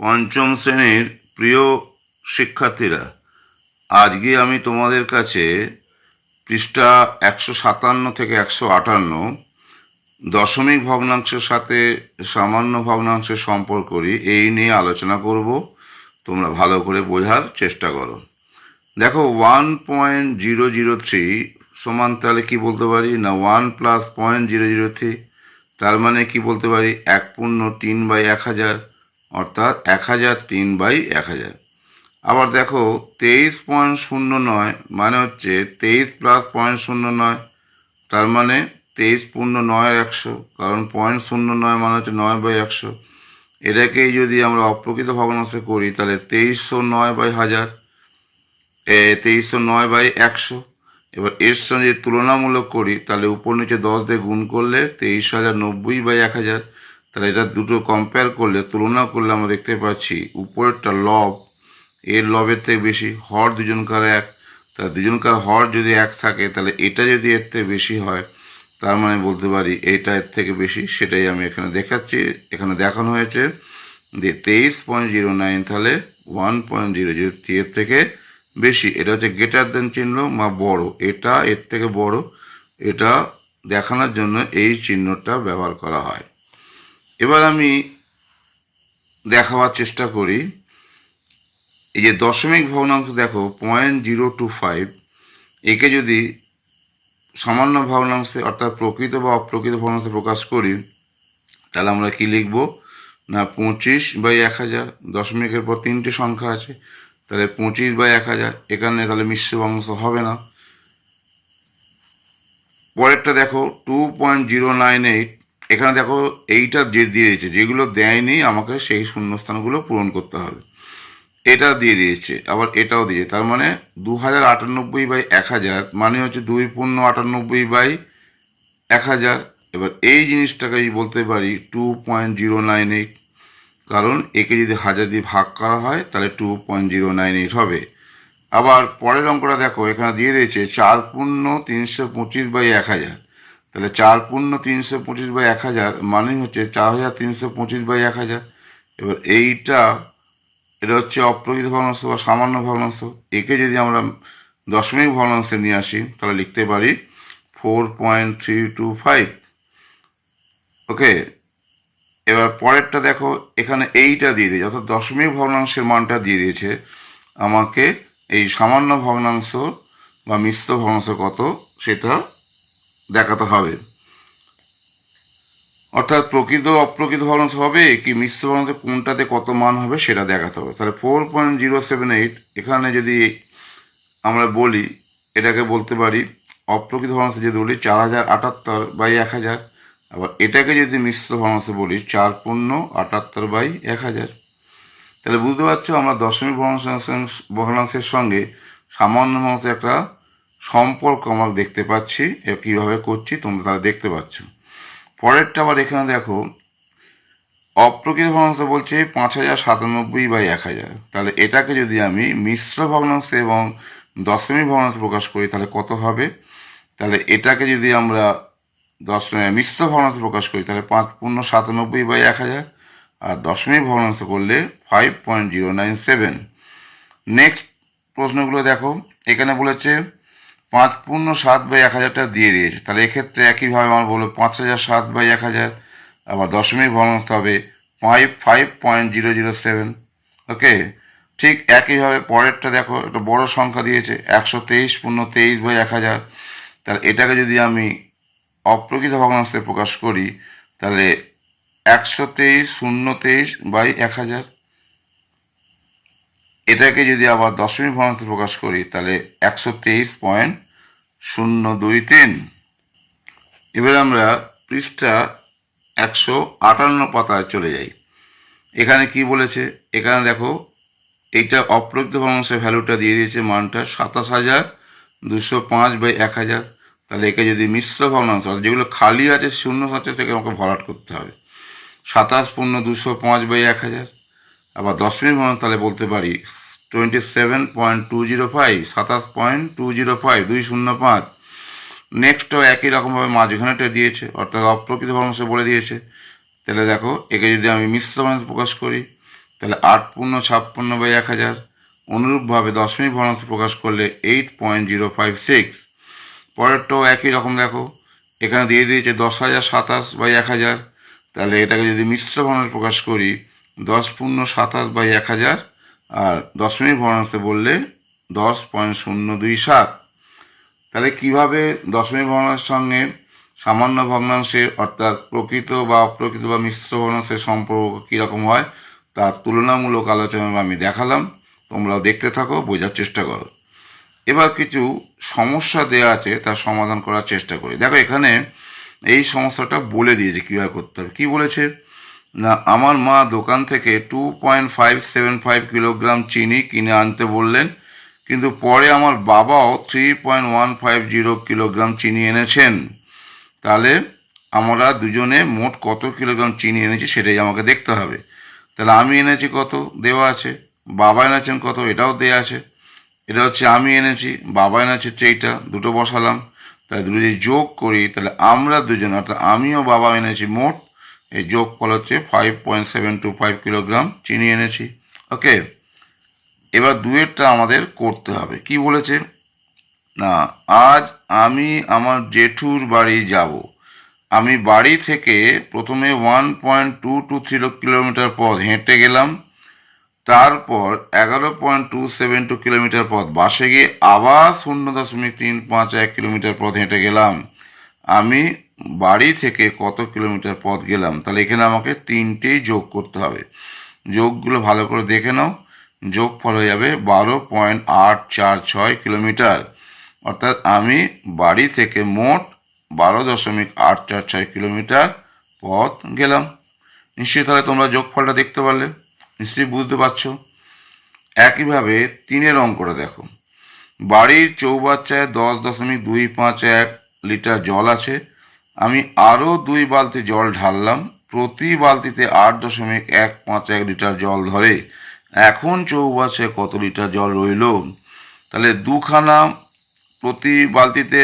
পঞ্চম শ্রেণির প্রিয় শিক্ষার্থীরা, আজকে আমি তোমাদের কাছে পৃষ্ঠা একশো সাতান্ন থেকে একশো আটান্ন, দশমিক ভগ্নাংশের সাথে সামান্য ভগ্নাংশের সম্পর্ক করি, এই নিয়ে আলোচনা করব। তোমরা ভালো করে বোঝার চেষ্টা করো। দেখো one point zero zero three সমান তাহলে কী বলতে পারি? না one plus point zero zero three তার মানে কি বলতে পারি? এক পূর্ণ তিন বাই এক হাজার। অর্থাৎ এক হাজার তিন বাই এক হাজার। আবার দেখো, তেইশ পয়েন্ট শূন্য নয় মানে হচ্ছে তেইশ প্লাস পয়েন্ট শূন্য নয়, তার মানে তেইশ পূর্ণ নয় একশো, কারণ পয়েন্ট শূন্য নয় মানে হচ্ছে নয় বাই একশো। এটাকেই যদি আমরা অপ্রকৃত ভগ্নাংশে করি, তাহলে তেইশশো নয় বাই হাজার, এ, তেইশশো নয় বাই একশো। এবার এর সঙ্গে তুলনামূলক করি, তাহলে উপর নিচে দশ দিয়ে গুণ করলে তেইশ হাজার নব্বই বাই এক হাজার। তাহলে এটা দুটো কম্পেয়ার করলে, তুলনা করলে আমরা দেখতে পাচ্ছি উপরেরটা লব, এর লবের থেকে বেশি, হর দুজনকার এক। তাহলে দুজনকার হর যদি এক থাকে, তাহলে এটা যদি এর থেকে বেশি হয়, তার মানে বলতে পারি এটা এর থেকে বেশি, সেটাই আমি এখানে দেখাচ্ছি, এখানে দেখানো হয়েছে যে তেইশ পয়েন্ট জিরো নাইন তাহলে ওয়ান পয়েন্ট জিরো জিরো এর থেকে বেশি, এটা হচ্ছে গেটার দেন চিহ্ন বা বড়, এটা এর থেকে বড়, এটা দেখানোর জন্য এই চিহ্নটা ব্যবহার করা হয়। এবার আমি দেখাবার চেষ্টা করি। এই যে দশমিক ভগ্নাংশ দেখো পয়েন্ট জিরো টু ফাইভ একে যদি সামান্য ভগ্নাংশে অর্থাৎ প্রকৃত বা অপ্রকৃত ভগ্নাংশে প্রকাশ করি, তাহলে আমরা কি লিখব? না, পঁচিশ বাই এক হাজার, দশমিকের পর তিনটে সংখ্যা আছে, তাহলে পঁচিশ বাই এক হাজার, এখানে তাহলে মিশ্র ভগ্নাংশ হবে না। পরেরটা দেখো two point zero nine eight এখানে দেখো, এইটা যে দিয়েছে, যেগুলো দেয়নি, আমাকে সেই শূন্যস্থানগুলো পূরণ করতে হবে। এটা দিয়ে দিয়েছে, আবার এটাও দিয়েছে। তার মানে দু হাজার আটানব্বই বাই এক হাজার মানে হচ্ছে দুই পূর্ণ আটানব্বই বাই এক হাজার এবার এই জিনিসটাকে বলতে পারি two point zero nine eight, কারণ একে যদি হাজার দিয়ে ভাগ করা হয়, তাহলে two point zero nine eight হবে। আবার পরের অঙ্কটা দেখো, এখানে দিয়ে দিয়েছে চার পূর্ণ তিনশো পঁচিশ বাই এক হাজার তাহলে চার পূর্ণ তিনশো পঁচিশ বাই এক হাজার মানে হচ্ছে চার হাজার তিনশো পঁচিশ বাই এক হাজার। এবার এইটা, এটা হচ্ছে অপ্রকৃত ভগ্নাংশ বা সামান্য ভগ্নাংশ। একে যদি আমরা দশমিক ভগ্নাংশে নিয়ে আসি, তাহলে লিখতে পারি four point three two five. Okay, এবার পরেরটা দেখো, এখানে এইটা দিয়ে দিয়েছে, অর্থাৎ দশমিক ভগ্নাংশের মানটা দিয়ে দিয়েছে আমাকে এই সামান্য ভগ্নাংশ বা মিশ্র ভগ্নাংশ কত, সেটা দেখাতে হবে। অর্থাৎ প্রকৃত অপ্রকৃত ভগ্নাংশ হবে কি মিশ্র ভগ্নাংশ কোনটাতে কত মান হবে সেটা দেখাতে হবে। তাহলে four point zero seven eight এখানে যদি আমরা বলি, এটাকে বলতে পারি, অপ্রকৃত ভগ্নাংশ যদি বলি চার হাজার আটাত্তর বাই এক হাজার, আবার এটাকে যদি মিশ্র ভগ্নাংশ বলি চার পূর্ণ আটাত্তর বাই এক হাজার, তাহলে বুঝতে পারছ আমরা দশমিক ভগ্নাংশ ভগ্নাংশের সঙ্গে সামান্য ভগ্নাংশের একটা সম্পর্ক আমরা দেখতে পাচ্ছি কীভাবে করছি তোমরা তারা দেখতে পাচ্ছ। পরেরটা আবার এখানে দেখো, অপ্রকৃত ভগ্নাংশ বলছে পাঁচ হাজার সাতানব্বই বাই এক হাজার। তাহলে এটাকে যদি আমি মিশ্র ভগ্নাংশ এবং দশমিক ভগ্নাংশ প্রকাশ করি, তাহলে কত হবে? তাহলে এটাকে যদি আমরা দশ মিশ্র ভগ্নাংশ প্রকাশ করি, তাহলে পাঁচ পূর্ণ সাতানব্বই বাই এক হাজার। আর দশমিক ভগ্নাংশ করলে five point zero nine seven next প্রশ্নগুলো দেখো, এখানে বলেছে পাঁচ পূর্ণ সাত বাই এক হাজারটা দিয়ে দিয়েছে। তাহলে এক্ষেত্রে একইভাবে আমার বলব পাঁচ হাজার সাত বাই এক হাজার আবার দশমিক ভগ্নাংশ হবে five five point zero zero seven okay ঠিক একইভাবে পরেরটা দেখো, একটা বড় সংখ্যা দিয়েছে, একশো তেইশ পূর্ণ তেইশ বাই এক হাজার। তাহলে এটাকে যদি আমি অপ্রকৃত ভগ্নাংশে প্রকাশ করি, তাহলে একশো তেইশ শূন্য তেইশ বাই এক হাজার। এটাকে যদি আবার দশমিক ভগ্নাংশে প্রকাশ করি, তাহলে একশো তেইশ পয়েন্ট শূন্য দুই তিন। এবার আমরা পৃষ্ঠা একশো আটান্ন পাতায় চলে যাই। এখানে কি বলেছে? এখানে দেখো, এইটা অপ্রকৃত ভগ্নাংশের ভ্যালুটা দিয়ে দিয়েছে মানটা সাতাশ হাজার দুশো পাঁচ বাই এক হাজার। তাহলে একে যদি মিশ্র ভগ্নাংশ যেগুলো খালি আছে, শূন্য হচ্ছে থেকে আমাকে ভরাট করতে হবে। সাতাশ পূর্ণ দুশো পাঁচ বাই এক হাজার। আবার দশমিক ভগ্নাংশ তাহলে বলতে পারি twenty seven point two zero five, সাতাশ পয়েন্ট টু জিরো ফাইভ, দুই শূন্য পাঁচ। নেক্সটও একই রকমভাবে মাঝখানেটা দিয়েছে, অর্থাৎ অপ্রকৃত ভগ্নাংশ বলে দিয়েছে। তাহলে দেখো, একে যদি আমি মিশ্র ভগ্নাংশ প্রকাশ করি, তাহলে আট পূর্ণ ছাপ্পান্ন বাই এক হাজার। অনুরূপভাবে দশমিক ভগ্নাংশ প্রকাশ করলে eight point zero five six. পরেরটাও একই রকম, দেখো। এখানে দিয়ে দিয়েছে দশ হাজার সাতাশ বাই এক হাজার। তাহলে এটাকে যদি মিশ্র ভগ্নাংশ প্রকাশ করি, দশ পূর্ণ সাতাশ বাই এক হাজার আর দশমিক ভগ্নাংশে বললে দশ পয়েন্ট শূন্য দুই সাত। তাহলে কীভাবে দশমিক ভগ্নাংশের সঙ্গে সামান্য ভগ্নাংশের অর্থাৎ প্রকৃত বা অপ্রকৃত বা মিশ্র ভগ্নাংশের সম্পর্ক কীরকম হয়, তার তুলনামূলক আলোচনা আমি দেখালাম। তোমরাও দেখতে থাকো, বোঝার চেষ্টা করো। এবার কিছু সমস্যা দেওয়া আছে তার সমাধান করার চেষ্টা করি। দেখো, এখানে এই সমস্যাটা বলে দিয়েছে কীভাবে করতে হবে। কী বলেছে? না, আমার মা দোকান থেকে two point five seven five kilogram চিনি কিনে আনতে বললেন, কিন্তু পরে আমার বাবাও three point one five zero kilogram চিনি এনেছেন। তাহলে আমরা দুজনে মোট কত কিলোগ্রাম চিনি এনেছি সেটাই আমাকে দেখতে হবে। তাহলে আমি এনেছি কত? দেওয়া আছে। বাবা এনেছেন কত? এটাও দেওয়া আছে। এটা হচ্ছে আমি এনেছি, বাবা এনেছে এইটা দুটো বসালাম। তাহলে দুটো যদি যোগ করি, তাহলে আমরা দুজন, অর্থাৎ আমিও বাবা এনেছি মোট এই যোগ ফল হচ্ছে five point seven two five kilogram চিনি এনেছি। ওকে এবার দুয়েরটা আমাদের করতে হবে। কি বলেছে? না, আজ আমি আমার জেঠুর বাড়ি যাব। আমি বাড়ি থেকে প্রথমে one point two two three kilometre পথ হেঁটে গেলাম, তারপর এগারো point two seven two kilometre পথ বাসে গিয়ে আবার শূন্য দশমিক তিন পাঁচ এক কিলোমিটার পথ হেঁটে গেলাম। আমি বাড়ি থেকে কত কিলোমিটার পথ গেলাম, তাহলে এখানে আমাকে তিনটেই যোগ করতে হবে। যোগগুলো ভালো করে দেখে নাও। যোগ ফল হয়ে যাবে বারো পয়েন্ট আট চার ছয় কিলোমিটার। অর্থাৎ আমি বাড়ি থেকে মোট বারো দশমিক আট চার ছয় কিলোমিটার পথ গেলাম। নিশ্চয়ই তাহলে তোমরা যোগফলটা দেখতে পারলে। নিশ্চয়ই বুঝতে পারছ? একইভাবে তিনের অঙ্কটা দেখো। বাড়ির চৌবাচ্চায় দশ দশমিক দুই পাঁচ এক লিটার জল আছে। আমি আরও দুই বালতি জল ঢাললাম, প্রতি বালতিতে আট দশমিক এক পাঁচ এক লিটার জল ধরে। এখন চৌবাচ্চায় কত লিটার জল রইল? তাহলে দুখানা প্রতি বালতিতে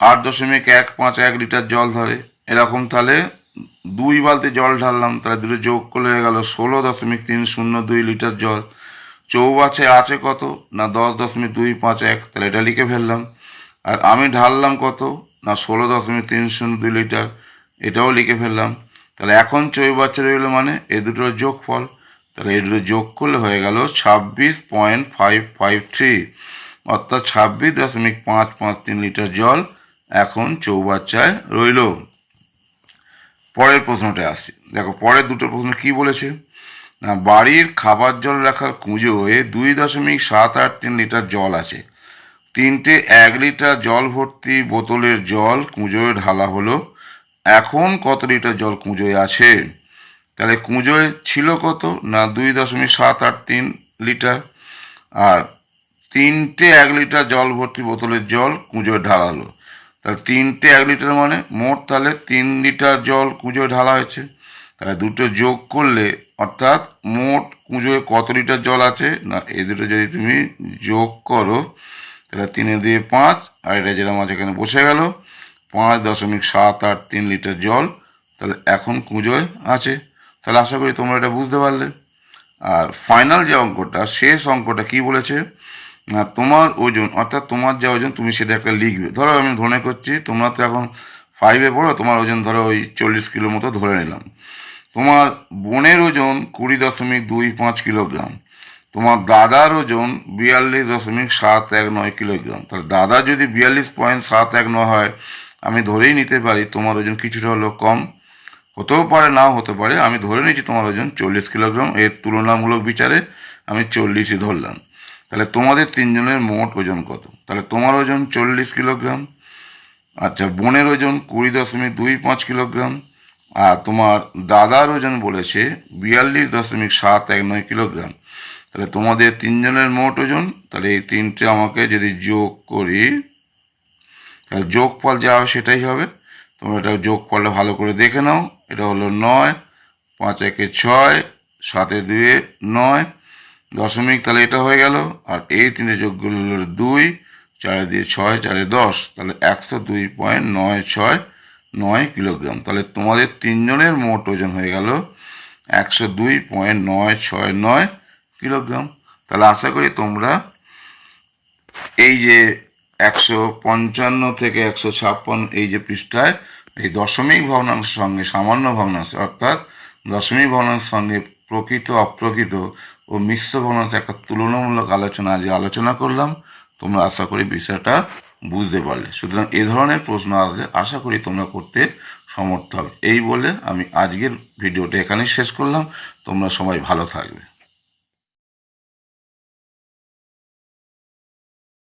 আট দশমিক এক পাঁচ এক লিটার জল ধরে। এরকম তাহলে দুই বালতি জল ঢাললাম, তাহলে দুটো যোগ করলে হয়ে গেল ষোলো দশমিক তিন শূন্য দুই লিটার জল। চৌবাছে আছে কত? না দশ দশমিক দুই পাঁচ এক, তাহলে এটা লিখে ফেললাম। আর আমি ঢাললাম কত? না, ষোলো দশমিক তিন শূন্য দুই লিটার। এটাও লিখে ফেললাম। তাহলে এখন চৌবাচ্চা রইল মানে এ দুটোর যোগ ফল তাহলে এই দুটো যোগ করলে হয়ে গেল ছাব্বিশ পয়েন্ট ফাইভ ফাইভ থ্রি। অর্থাৎ ছাব্বিশ দশমিক পাঁচ পাঁচ তিন লিটার জল এখন চৌবাচ্চায় রইল। পরের প্রশ্নটা আসছি। দেখো, পরের দুটো প্রশ্ন কি বলেছে? না, বাড়ির খাবার জল রাখার কুঁজোয় দুই দশমিক সাত আট তিন লিটার জল আছে। তিনটে এক লিটার জল ভর্তি বোতলের জল কুঁজোয় ঢালা হলো। এখন কত লিটার জল কুঁজোয় আছে? তাহলে কুঁজোয় ছিল কত? না, দুই দশমিক সাত আট তিন লিটার। আর তিনটে এক লিটার জল ভর্তি বোতলের জল কুঁজোয় ঢালা হলো। তাহলে তিনটে এক লিটার মানে মোট তাহলে তিন লিটার জল কুঁজোয় ঢালা হয়েছে। তাহলে দুটো যোগ করলে অর্থাৎ মোট কুঁজোয় কত লিটার জল আছে? না, এই দুটো যদি তুমি যোগ করো তাহলে তিনে দিয়ে পাঁচ, আর এটা যেরকম আছে এখানে বসে গেল। পাঁচ দশমিক সাত আট তিন লিটার জল, তাহলে এখন কুঁজোয় আছে। তাহলে আশা করি তোমরা এটা বুঝতে পারলে। আর ফাইনাল যে অঙ্কটা, শেষ অঙ্কটা কি বলেছে? না, তোমার ওজন, অর্থাৎ তোমার যা ওজন, তুমি সেটা একটা লিখবে। ধরো আমি ধরে করছি, তোমরা তো এখন ফাইভে পড়ো, তোমার ওজন ধরো ওই চল্লিশ কিলো মতো ধরে নিলাম। তোমার বোনের ওজন কুড়ি দশমিক দুই পাঁচ কিলোগ্রাম। তোমার দাদার ওজন বিয়াল্লিশ দশমিক সাত এক নয় কিলোগ্রাম। তাহলে দাদা যদি বিয়াল্লিশ পয়েন্ট সাত এক নয় হয়, আমি ধরেই নিতে পারি তোমার ওজন কিছুটা হলেও কম। হতেও পারে, নাও হতে পারে, আমি ধরে নিয়েছি তোমার ওজন চল্লিশ কিলোগ্রাম। এর তুলনামূলক বিচারে আমি চল্লিশই ধরলাম। তাহলে তোমাদের তিনজনের মোট ওজন কত? তাহলে তোমার ওজন চল্লিশ কিলোগ্রাম আচ্ছা বোনের ওজন কুড়ি দশমিক দুই পাঁচ কিলোগ্রাম, আর তোমার দাদার ওজন বলেছে বিয়াল্লিশ দশমিক সাত এক নয় কিলোগ্রাম। তাহলে তোমাদের তিনজনের মোট ওজন, তাহলে এই তিনটে আমাকে যদি যোগ করি, তাহলে যোগফল যা হবে সেটাই হবে। তোমরা এটা যোগফলটা ভালো করে দেখে নাও। এটা হলো নয়, পাঁচ একে ছয়, সাতে দুয়ে নয়, দশমিক, তাহলে এটা হয়ে গেল। আর এই তিনটে যোগগুলো হলো দুই, চারে দিয়ে ছয়, চারে দশ, তাহলে একশো দুই পয়েন্ট নয় ছয় নয় কিলোগ্রাম। তাহলে তোমাদের তিনজনের মোট ওজন হয়ে গেল একশো দুই পয়েন্ট নয় ছয় নয়। কিলোগ্রাম। তাহলে আশা করি তোমরা এই যে একশো পঞ্চান্ন থেকে একশো ছাপ্পান্ন এই যে পৃষ্ঠায় এই দশমিক ভগ্নাংশের সঙ্গে সামান্য ভগ্নাংশ, অর্থাৎ দশমিক ভগ্নাংশের সঙ্গে প্রকৃত, অপ্রকৃত ও মিশ্র ভগ্নাংশের একটা তুলনামূলক আলোচনা আজ আলোচনা করলাম। তোমরা আশা করি বিষয়টা বুঝতে পারলে। সুতরাং এ ধরনের প্রশ্ন আসলে আশা করি তোমরা করতে সমর্থ হবে। এই বলে আমি আজকের ভিডিওটা এখানেই শেষ করলাম। তোমরা সবাই ভালো থাকবে।